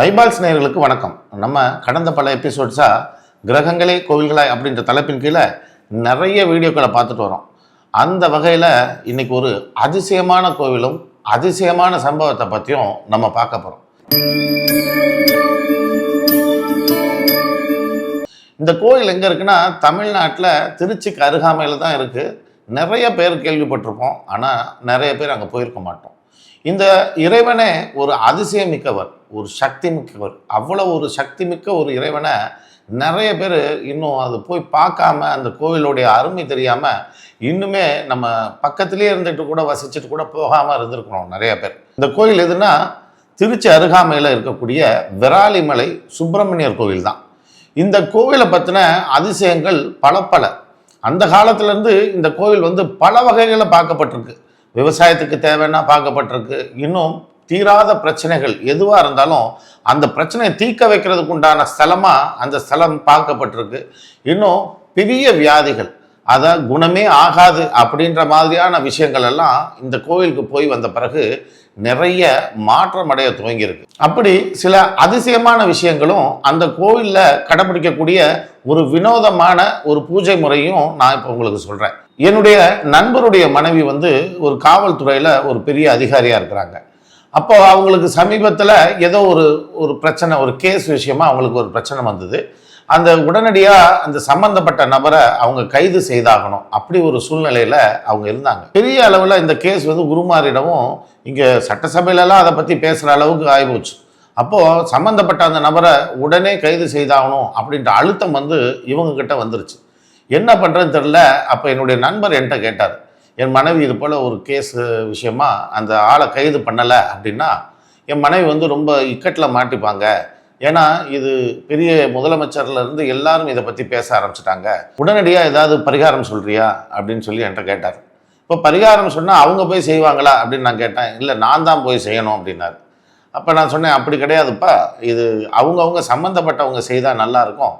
Eyeballs நேயர்களுக்கு வணக்கம். நம்ம கடந்த பல எபிசோட்ஸாக கிரகங்களே கோவில்களாய் அப்படின்ற தலைப்பின் கீழே நிறைய வீடியோக்களை பார்த்துட்டு வரோம். அந்த வகையில் இன்னைக்கு ஒரு அதிசயமான கோவிலும் அதிசயமான சம்பவத்தை பற்றியும் நம்ம பார்க்க போகிறோம் இந்த கோயில் எங்கே இருக்குன்னா தமிழ்நாட்டில் திருச்சிக்கு அருகாமையில் தான் இருக்குது நிறைய பேர் கேள்விப்பட்டிருப்போம். ஆனால் நிறைய பேர் அங்கே போயிருக்க மாட்டோம். இந்த இறைவனே ஒரு அதிசயமிக்கவர் ஒரு சக்தி மிக்கவர் அவ்வளோ ஒரு சக்தி மிக்க ஒரு இறைவனை நிறைய பேர் இன்னும் அது போய் பார்க்காம அந்த கோவிலுடைய அருமை தெரியாமல் இன்னுமே நம்ம பக்கத்திலே இருந்துட்டு கூட வசிச்சுட்டு கூட போகாமல் இருந்திருக்கிறோம் நிறைய பேர். இந்த கோயில் எதுனா திருச்சி அருகாமையில் இருக்கக்கூடிய விராலிமலை சுப்பிரமணியர் கோவில் தான். இந்த கோவிலை பற்றின அதிசயங்கள் பல பல. அந்த காலத்துலேருந்து இந்த கோவில் வந்து பல வகைகளில் பார்க்கப்பட்டிருக்கு. விவசாயத்துக்கு தேவைன்னா பார்க்கப்பட்டிருக்கு. இன்னும் தீராத பிரச்சனைகள் எதுவாக இருந்தாலும் அந்த பிரச்சனையை தீர்க்க வைக்கிறதுக்கு உண்டான ஸ்தலமாக அந்த ஸ்தலம் பார்க்கப்பட்டிருக்கு. இன்னும் பெரிய வியாதிகள் அதை குணமே ஆகாது அப்படின்ற மாதிரியான விஷயங்கள் எல்லாம் இந்த கோவிலுக்கு போய் வந்த பிறகு நிறைய மாற்றம் அடைய துவங்கியிருக்கு. அப்படி சில அதிசயமான விஷயங்களும் அந்த கோயிலில் கடைபிடிக்கக்கூடிய ஒரு வினோதமான ஒரு பூஜை முறையும் நான் இப்போ உங்களுக்கு சொல்கிறேன் என்னுடைய நண்பருடைய மனைவி வந்து ஒரு காவல்துறையில் ஒரு பெரிய அதிகாரியாக இருக்கிறாங்க. அப்போ அவங்களுக்கு சமீபத்தில் ஏதோ ஒரு ஒரு பிரச்சனை ஒரு கேஸ் விஷயமா அவங்களுக்கு ஒரு பிரச்சனை வந்தது. அந்த உடனடியாக அந்த சம்பந்தப்பட்ட நபரை அவங்க கைது செய்தாகணும். அப்படி ஒரு சூழ்நிலையில் அவங்க இருந்தாங்க. பெரிய அளவில் இந்த கேஸ் வந்து உருமாறிடவும் இங்கே சட்டசபையிலலாம் அதை பற்றி பேசுகிற அளவுக்கு ஆகிப்போச்சு அப்போது சம்மந்தப்பட்ட அந்த நபரை உடனே கைது செய்தாகணும் அப்படின்ற அழுத்தம் வந்து இவங்கக்கிட்ட வந்துருச்சு. என்ன பண்ணுறதுன்னு தெரில அப்போ என்னுடைய நண்பர் என்கிட்ட கேட்டார். என் மனைவி இது போல் ஒரு கேஸ் விஷயமா அந்த ஆளை கைது பண்ணலை அப்படின்னா என் மனைவி வந்து ரொம்ப இக்கட்டில் மாட்டிப்பாங்க. ஏன்னா இது பெரிய முதலமைச்சர்ல இருந்து எல்லாரும் இதை பற்றி பேச ஆரம்பிச்சிட்டாங்க. உடனடியாக ஏதாவது பரிகாரம் சொல்றியா? அப்படின்னு சொல்லி என்கிட்ட கேட்டார். இப்போ பரிகாரம் சொன்னால் அவங்க போய் செய்வாங்களா? அப்படின்னு நான் கேட்டேன். இல்லை நான் தான் போய் செய்யணும் அப்படின்னாரு. அப்போ நான் சொன்னேன் அப்படி கிடையாதுப்பா. இது அவங்கவுங்க சம்மந்தப்பட்டவங்க செய்தால் நல்லா இருக்கும்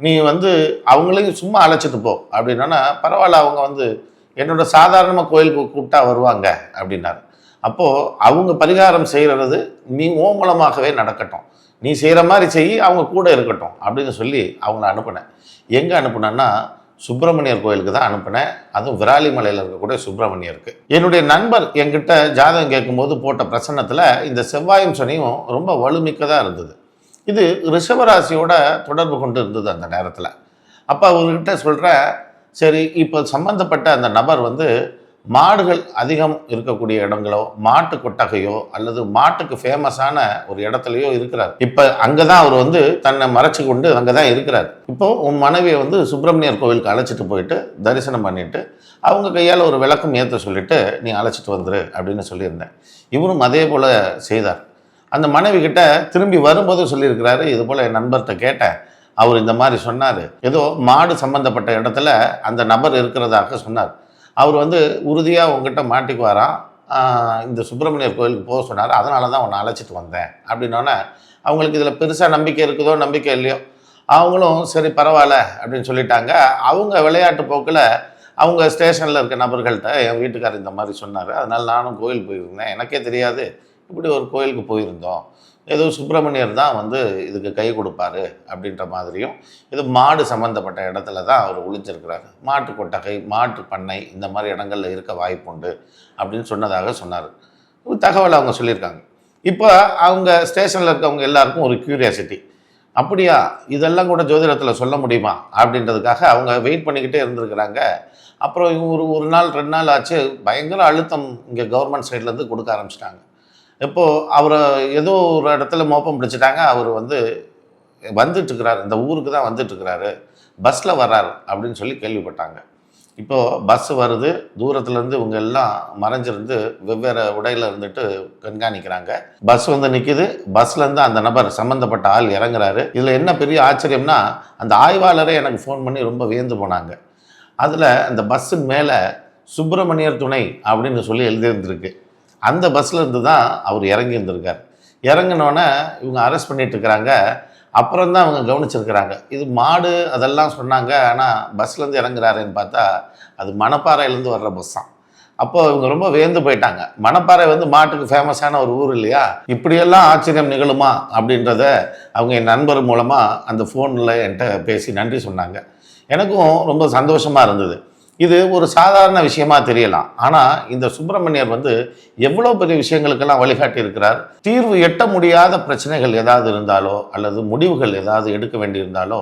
நீ வந்து அவங்களையும் சும்மா அழைச்சிட்டு போ. அப்படின்னா பரவாயில்ல அவங்க வந்து என்னோட சாதாரணமாக கோயிலுக்கு கூப்பிட்டா வருவாங்க. அப்படின்னாரு. அப்போது அவங்க பரிகாரம் செய்கிறது நீ ஓ மூலமாகவே நடக்கட்டும். நீ செய்கிற மாதிரி செய் அவங்க கூட இருக்கட்டும் அப்படின்னு சொல்லி அவங்கள அனுப்பினேன். எங்கே அனுப்புனேன்னா சுப்பிரமணியர் கோயிலுக்கு தான் அனுப்பினேன். அதுவும் விராலிமலையில் இருக்கக்கூடிய சுப்பிரமணியருக்கு. என்னுடைய நண்பர் என்கிட்ட ஜாதகம் கேட்கும்போது போட்ட பிரசன்னத்தில் இந்த செவ்வாயும் சனியும் ரொம்ப வலுமிக்கதாக இருந்தது. இது ரிஷபராசியோட தொடர்பு கொண்டு இருந்தது அந்த நேரத்தில். அப்போ அவர்கிட்ட சொல்கிற சரி இப்போ சம்மந்தப்பட்ட அந்த நபர் வந்து மாடுகள் அதிகம் இருக்கக்கூடிய இடங்களோ மாட்டு கொட்டகையோ அல்லது மாட்டுக்கு ஃபேமஸான ஒரு இடத்துலையோ இருக்கிறார். இப்போ அங்கே தான் அவர் வந்து தன்னை மறைச்சு கொண்டு அங்கே தான் இருக்கிறார். இப்போ உன் மனைவியை வந்து சுப்பிரமணியர் கோவிலுக்கு அழைச்சிட்டு போயிட்டு தரிசனம் பண்ணிட்டு அவங்க கையால் ஒரு விளக்கம் ஏற்ற சொல்லிட்டு நீ அழைச்சிட்டு வந்துரு அப்படின்னு சொல்லியிருந்தேன். இவரும் அதே போல் செய்தார். அந்த மனைவி கிட்ட திரும்பி வரும்போது சொல்லியிருக்கிறாரு இது போல் என் நண்பர்கிட்ட கேட்டேன். அவர் இந்த மாதிரி சொன்னார். ஏதோ மாடு சம்மந்தப்பட்ட இடத்துல அந்த நபர் இருக்கிறதாக சொன்னார். அவர் வந்து உறுதியாக உங்ககிட்ட மாட்டிக்குவாராம் இந்த சுப்பிரமணியர் கோயிலுக்கு போக சொன்னார். அதனால தான் உன்னை அழைச்சிட்டு வந்தேன் அப்படின்னோடனே அவங்களுக்கு இதில் பெருசாக நம்பிக்கை இருக்குதோ நம்பிக்கை இல்லையோ அவங்களும் சரி பரவாயில்ல அப்படின்னு சொல்லிட்டாங்க. அவங்க விளையாட்டு போக்கில் அவங்க ஸ்டேஷனில் இருக்க நபர்கள்ட்ட என் வீட்டுக்காரர் இந்த மாதிரி சொன்னார். அதனால் நானும் கோயில் போயிருந்தேன். எனக்கே தெரியாது. இப்படி ஒரு கோயிலுக்கு போயிருந்தோம். ஏதோ சுப்பிரமணியர் தான் வந்து இதுக்கு கை கொடுப்பாரு அப்படின்ற மாதிரியும் இது மாடு சம்மந்தப்பட்ட இடத்துல தான் அவர் ஒளிஞ்சிருக்கிறாரு. மாட்டு கொட்டகை மாட்டு பண்ணை இந்த மாதிரி இடங்கள்ல இருக்க வாய்ப்புண்டு அப்படின்னு சொன்னதாக சொன்னார். ஒரு தகவல் அவங்க சொல்லியிருக்காங்க. இப்போ அவங்க ஸ்டேஷனில் இருக்கவங்க எல்லாருக்கும் ஒரு க்யூரியாசிட்டி அப்படியா? இதெல்லாம் கூட ஜோதிடத்தில் சொல்ல முடியுமா? அப்படின்றதுக்காக அவங்க வெயிட் பண்ணிக்கிட்டே இருந்திருக்கிறாங்க. அப்புறம் இவங்க ஒரு ஒரு நாள் ரெண்டு நாள் ஆச்சு. பயங்கர அழுத்தம் இங்கே கவர்மெண்ட் சைட்லேருந்து கொடுக்க ஆரம்பிச்சிட்டாங்க. இப்போது அவரை ஏதோ ஒரு இடத்துல மோப்பம் பிடிச்சிட்டாங்க. அவர் வந்து வந்துட்டுருக்கிறாரு. இந்த ஊருக்கு தான் வந்துட்டுருக்கிறாரு. பஸ்ஸில் வர்றார் அப்படின்னு சொல்லி கேள்விப்பட்டாங்க. இப்போது பஸ் வருது. தூரத்துலேருந்து இவங்க எல்லாம் மறைஞ்சிருந்து வெவ்வேறு உடையில் இருந்துட்டு கண்காணிக்கிறாங்க. பஸ் வந்து நிற்கிது பஸ்லேருந்து அந்த நபர் சம்மந்தப்பட்ட ஆள் இறங்குறாரு. இதில் என்ன பெரிய ஆச்சரியம்னா அந்த ஆய்வாளரே எனக்கு ஃபோன் பண்ணி ரொம்ப வியந்து போனாங்க. அதில் அந்த பஸ்ஸுக்கு மேலே சுப்பிரமணியர் துணை அப்படின்னு சொல்லி எழுதியிருந்திருக்கு. அந்த பஸ்ஸில் இருந்து தான் அவர் இறங்கி இருந்திருக்கார். இறங்கினோடனே இவங்க அரெஸ்ட் பண்ணிட்டு இருக்கிறாங்க அப்புறம் தான் அவங்க கவனிச்சிருக்கிறாங்க. இது மாடு அதெல்லாம் சொன்னாங்க. ஆனால் பஸ்லேருந்து இறங்குறாருன்னு பார்த்தா அது மணப்பாறையிலேருந்து வர்ற பஸ் தான். அப்போது இவங்க ரொம்ப வேந்து போயிட்டாங்க. மணப்பாறை வந்து மாட்டுக்கு ஃபேமஸான ஒரு ஊர் இல்லையா? இப்படியெல்லாம் ஆச்சரியம் நிகழுமா அப்படின்றத அவங்க என் நண்பர் மூலமாக அந்த ஃபோனில் என்கிட்ட பேசி நன்றி சொன்னாங்க. எனக்கும் ரொம்ப சந்தோஷமாக இருந்தது. இது ஒரு சாதாரண விஷயமா தெரியலாம். ஆனால் இந்த சுப்பிரமணியர் வந்து எவ்வளோ பெரிய விஷயங்களுக்கெல்லாம் வழிகாட்டி இருக்கிறார் தீர்வு எட்ட முடியாத பிரச்சனைகள் ஏதாவது இருந்தாலோ அல்லது முடிவுகள் ஏதாவது எடுக்க வேண்டியிருந்தாலோ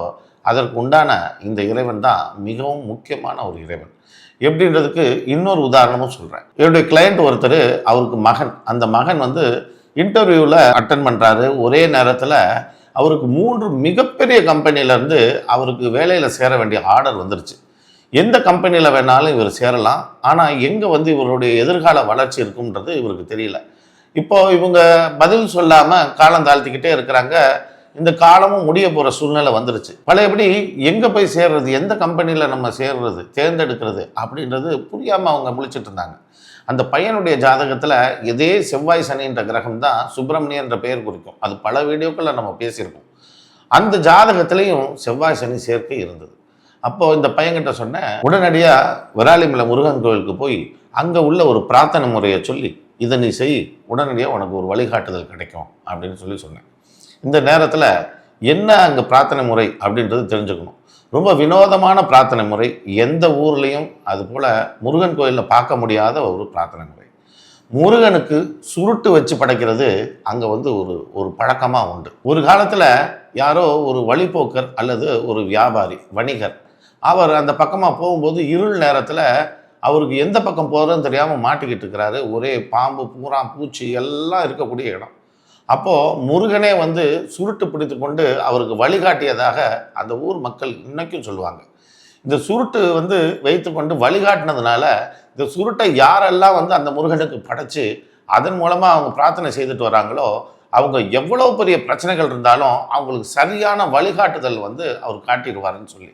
அதற்கு உண்டான இந்த இறைவன் தான் மிகவும் முக்கியமான ஒரு இறைவன். எப்படின்றதுக்கு இன்னொரு உதாரணமும் சொல்கிறேன் என்னுடைய கிளையண்ட் ஒருத்தர் அவருக்கு மகன். அந்த மகன் வந்து இன்டர்வியூவில் அட்டன் பண்ணுறாரு ஒரே நேரத்தில் அவருக்கு மூன்று மிகப்பெரிய கம்பெனிலேருந்து அவருக்கு வேலையில் சேர வேண்டிய ஆர்டர் வந்துருச்சு. எந்த கம்பெனியில் வேணாலும் இவர் சேரலாம். ஆனால் எங்கே வந்து இவருடைய எதிர்கால வளர்ச்சி இருக்கும்ன்றது இவருக்கு தெரியல. இப்போ இவங்க பதில் சொல்லாமல் காலம் தாழ்த்திக்கிட்டே இருக்கிறாங்க. இந்த காலமும் முடிய போகிற சூழ்நிலை வந்துருச்சு. பழையபடி எங்கே போய் சேர்றது எந்த கம்பெனியில் நம்ம சேர்றது தேர்ந்தெடுக்கிறது அப்படின்றது புரியாமல் அவங்க முழிச்சிட்டு இருந்தாங்க. அந்த பையனுடைய ஜாதகத்தில் இதே செவ்வாய் சனின்ற கிரகம் தான் சுப்பிரமணியன்ற பெயர் குறிக்கும். அது பல வீடியோக்களில் நம்ம பேசியிருக்கோம். அந்த ஜாதகத்திலையும் செவ்வாய் சனி சேர்க்கை இருந்தது. அப்போ இந்த பையன்கிட்ட சொன்னேன் உடனடியாக விராலிமலை முருகன் கோயிலுக்கு போய் அங்கே உள்ள ஒரு பிரார்த்தனை முறையை சொல்லி இதை நீ செய் உடனடியாக உனக்கு ஒரு வழிகாட்டுதல் கிடைக்கும் அப்படின்னு சொல்லி சொன்னேன். இந்த நேரத்தில் என்ன அங்கே பிரார்த்தனை முறை அப்படின்றது தெரிஞ்சுக்கணும். ரொம்ப வினோதமான பிரார்த்தனை முறை எந்த ஊர்லேயும் அது போல் முருகன் கோயிலில் பார்க்க முடியாத ஒரு பிரார்த்தனை முறை. முருகனுக்கு சுருட்டு வச்சு படைக்கிறது அங்கே வந்து ஒரு ஒரு பழக்கமாக உண்டு. ஒரு காலத்தில் யாரோ ஒரு வழிபோக்கர் அல்லது ஒரு வியாபாரி வணிகர் அவர் அந்த பக்கமாக போகும்போது இருள் நேரத்தில் அவருக்கு எந்த பக்கம் போகிறதுன்னு தெரியாமல் மாட்டிக்கிட்டு இருக்கிறாரு. ஒரே பாம்பு பூரா பூச்சி எல்லாம் இருக்கக்கூடிய இடம். அப்போது முருகனே வந்து சுருட்டு பிடித்து கொண்டு அவருக்கு வழிகாட்டியதாக அந்த ஊர் மக்கள் இன்னைக்கும் சொல்லுவாங்க. இந்த சுருட்டு வந்து வைத்துக்கொண்டு வழிகாட்டினதுனால இந்த சுருட்டை யாரெல்லாம் வந்து அந்த முருகனுக்கு படைச்சு அதன் மூலமாக அவங்க பிரார்த்தனை செய்துட்டு வராங்களோ அவங்க எவ்வளோ பெரிய பிரச்சனைகள் இருந்தாலும் அவங்களுக்கு சரியான வழிகாட்டுதல் வந்து அவர் காட்டிடுவாருன்னு சொல்லி.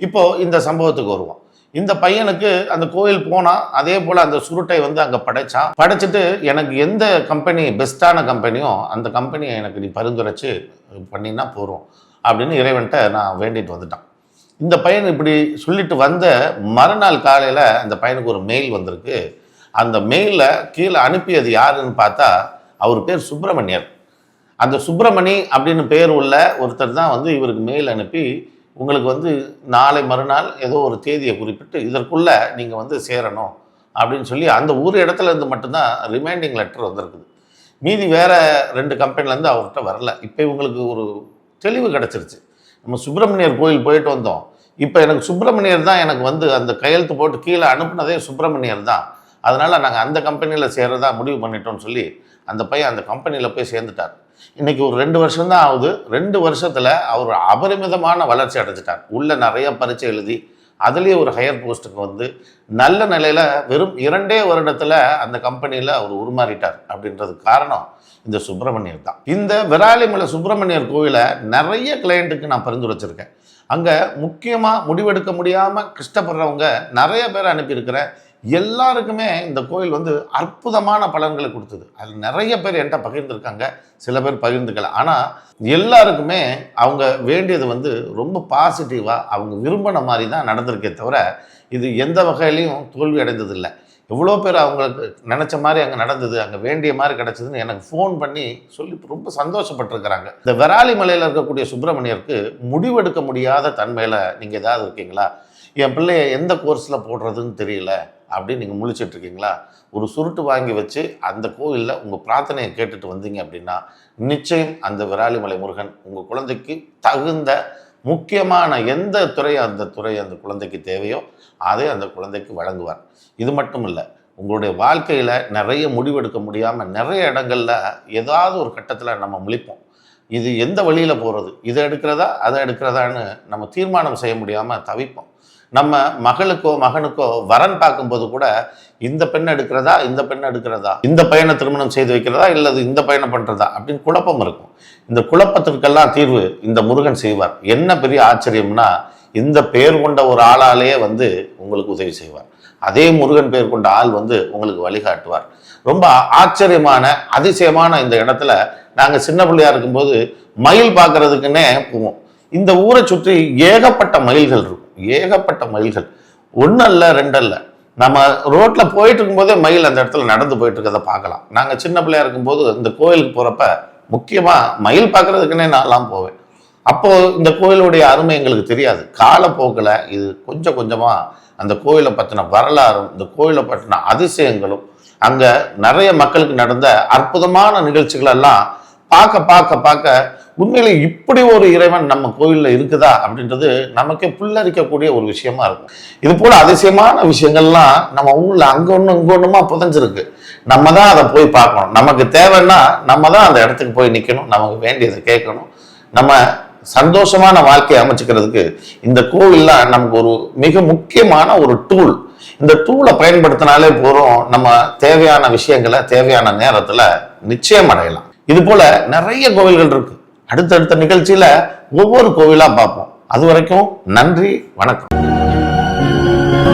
இப்போ இந்த சம்பவத்துக்கு வருவோம். இந்த பையனுக்கு அந்த கோயில் போனால் அதே போல் அந்த சுருட்டை வந்து அங்கே படைச்சான். படைச்சிட்டு எனக்கு எந்த கம்பெனி பெஸ்ட்டான கம்பெனியோ அந்த கம்பெனியை எனக்கு நீ பரிந்துரைச்சு பண்ணினா போகிறோம் அப்படின்னு இறைவன்ட்ட நான் வேண்டிட்டு வந்துட்டான். இந்த பையன் இப்படி சொல்லிட்டு வந்த மறுநாள் காலையில் அந்த பையனுக்கு ஒரு மெயில் வந்திருக்கு. அந்த மெயிலில் கீழே அனுப்பியது யாருன்னு பார்த்தா அவர் பேர் சுப்பிரமணியர். அந்த சுப்பிரமணி அப்படின்னு பேர் உள்ள ஒருத்தர் தான் வந்து இவருக்கு மெயில் அனுப்பி உங்களுக்கு வந்து நாளை மறுநாள் ஏதோ ஒரு தேதியை குறிப்பிட்டு இதற்குள்ளே நீங்கள் வந்து சேரணும் அப்படின்னு சொல்லி அந்த ஊர் இடத்துல இருந்து மட்டும்தான் ரிமைண்டிங் லெட்டர் வந்திருக்குது. மீதி வேறு ரெண்டு கம்பெனிலேருந்து அவர்கிட்ட வரல. இப்போ இவங்களுக்கு ஒரு தெளிவு கிடச்சிருச்சு. நம்ம சுப்பிரமணியர் கோயில் போயிட்டு வந்தோம். இப்போ எனக்கு சுப்பிரமணியர் தான் எனக்கு வந்து அந்த கையெழுத்து போட்டு கீழே அனுப்புனதே சுப்பிரமணியர் தான். அதனால் நாங்கள் அந்த கம்பெனியில் சேரதா முடிவு பண்ணிட்டோம்னு சொல்லி அந்த பையன் அந்த கம்பெனியில் போய் சேர்ந்துட்டார். இன்னைக்கு ஒரு ரெண்டு வருஷம் தான் ஆகுது. ரெண்டு வருஷத்தில் அவர் அபரிமிதமான வளர்ச்சி அடைஞ்சிட்டார். உள்ள நிறைய பரீட்சை எழுதி அதுலேயே ஒரு ஹையர் போஸ்ட்டுக்கு வந்து நல்ல நிலையில் வெறும் இரண்டே வருடத்தில் அந்த கம்பெனியில் அவர் உருமாறிட்டார் அப்படின்றது காரணம் இந்த சுப்பிரமணியர் தான். இந்த விராலிமலை சுப்பிரமணியர் கோவிலை நிறைய கிளையண்ட்டுக்கு நான் பரிந்துரைச்சிருக்கேன் அங்கே முக்கியமாக முடிவெடுக்க முடியாமல் கஷ்டப்படுறவங்க நிறைய பேர் அனுப்பியிருக்கிறேன் எல்லாருக்குமே இந்த கோயில் வந்து அற்புதமான பலன்களை கொடுத்தது. அதில் நிறைய பேர் என்கிட்ட பகிர்ந்துருக்காங்க. சில பேர் பகிர்ந்துக்கல. ஆனால் எல்லாருக்குமே அவங்க வேண்டியது வந்து ரொம்ப பாசிட்டிவாக அவங்க விரும்பின மாதிரி தான் நடந்திருக்கே தவிர இது எந்த வகையிலையும் தோல்வி அடைந்ததில்லை. எவ்வளோ பேர் அவங்களுக்கு நினச்ச மாதிரி அங்கே நடந்தது அங்கே வேண்டிய மாதிரி கிடச்சதுன்னு எனக்கு ஃபோன் பண்ணி சொல்லி ரொம்ப சந்தோஷப்பட்டிருக்கிறாங்க. இந்த விராலி மலையில் இருக்கக்கூடிய சுப்பிரமணியருக்கு முடிவெடுக்க முடியாத தன்மையில் நீங்கள் ஏதாவது இருக்கீங்களா? என் பிள்ளைய எந்த கோர்ஸில் போடுறதுன்னு தெரியல. அப்படின்னு நீங்கள் முழிச்சிட்டு இருக்கீங்களா ஒரு சுருட்டு வாங்கி வச்சு அந்த கோயிலில் உங்கள் பிரார்த்தனையை கேட்டுட்டு வந்தீங்க அப்படின்னா நிச்சயம் அந்த விராலிமலை முருகன் உங்கள் குழந்தைக்கு தகுந்த முக்கியமான எந்த துறை அந்த துறை அந்த குழந்தைக்கு தேவையோ அதை அந்த குழந்தைக்கு வழங்குவார். இது மட்டும் இல்லை உங்களுடைய வாழ்க்கையில் நிறைய முடிவெடுக்க முடியாமல் நிறைய இடங்களில் ஏதாவது ஒரு கட்டத்தில் நம்ம முழிப்போம். இது எந்த வழியில் போகிறது இதை எடுக்கிறதா அதை எடுக்கிறதான்னு நம்ம தீர்மானம் செய்ய முடியாமல் தவிப்போம். நம்ம மகளுக்கோ மகனுக்கோ வரன் பார்க்கும்போது கூட இந்த பெண் எடுக்கிறதா இந்த பெண் எடுக்கிறதா இந்த பையனை திருமணம் செய்து வைக்கிறதா இல்லது இந்த பையனை பண்ணுறதா அப்படின்னு குழப்பம் இருக்கும். இந்த குழப்பத்திற்கெல்லாம் தீர்வு இந்த முருகன் செய்வார். என்ன பெரிய ஆச்சரியம்னா இந்த பெயர் கொண்ட ஒரு ஆளாலேயே வந்து உங்களுக்கு உதவி செய்வார். அதே முருகன் பெயர் கொண்ட ஆள் வந்து உங்களுக்கு வழிகாட்டுவார். ரொம்ப ஆச்சரியமான அதிசயமான இந்த இடத்துல நாங்கள் சின்ன பிள்ளையா இருக்கும்போது மயில் பார்க்கறதுக்குன்னே போவோம். இந்த ஊரை சுற்றி ஏகப்பட்ட மயில்கள் இருக்கும். ஏகப்பட்ட மயில்கள். ஒன்று அல்ல ரெண்டல்ல. நம்ம ரோட்ல போயிட்டு இருக்கும்போதே மயில் அந்த இடத்துல நடந்து போயிட்டு இருக்கிறத பார்க்கலாம். நாங்கள் சின்ன பிள்ளையா இருக்கும்போது இந்த கோயிலுக்கு போறப்ப முக்கியமா மயில் பார்க்கறதுக்குன்னே நான்லாம் போவேன். அப்போ இந்த கோயிலுடைய அருமை எங்களுக்கு தெரியாது. காலப்போக்கில் இது கொஞ்சம் கொஞ்சமா அந்த கோயிலை பற்றின வரலாறும் இந்த கோயிலை பற்றின அதிசயங்களும் அங்கே நிறைய மக்களுக்கு நடந்த அற்புதமான நிகழ்ச்சிகளெல்லாம் பார்க்க பார்க்க பார்க்க உண்மையில இப்படி ஒரு இறைவன் நம்ம கோயிலில் இருக்குதா அப்படின்றது நமக்கே புல்லரிக்கக்கூடிய ஒரு விஷயமா இருக்கும். இது போல அதிசயமான விஷயங்கள்லாம் நம்ம ஊர்ல அங்க ஒன்று இங்க ஒண்ணுமா புதஞ்சிருக்கு. நம்ம தான் அதை போய் பார்க்கணும். நமக்கு தேவைன்னா நம்ம தான் அந்த இடத்துக்கு போய் நிற்கணும் நமக்கு வேண்டியதை கேட்கணும். நம்ம சந்தோஷமான வாழ்க்கையை அமைச்சுக்கிறதுக்கு இந்த கோவில்லாம் நமக்கு ஒரு மிக முக்கியமான ஒரு டூல் இந்த டூலை பயன்படுத்தினாலே போகிறோம் நம்ம தேவையான விஷயங்களை தேவையான நேரத்தில் நிச்சயம் அடையலாம். இது போல நிறைய கோவில்கள் இருக்கு. அடுத்தடுத்த நிகழ்ச்சியில ஒவ்வொரு கோவிலா பார்ப்போம். அது வரைக்கும் நன்றி வணக்கம்.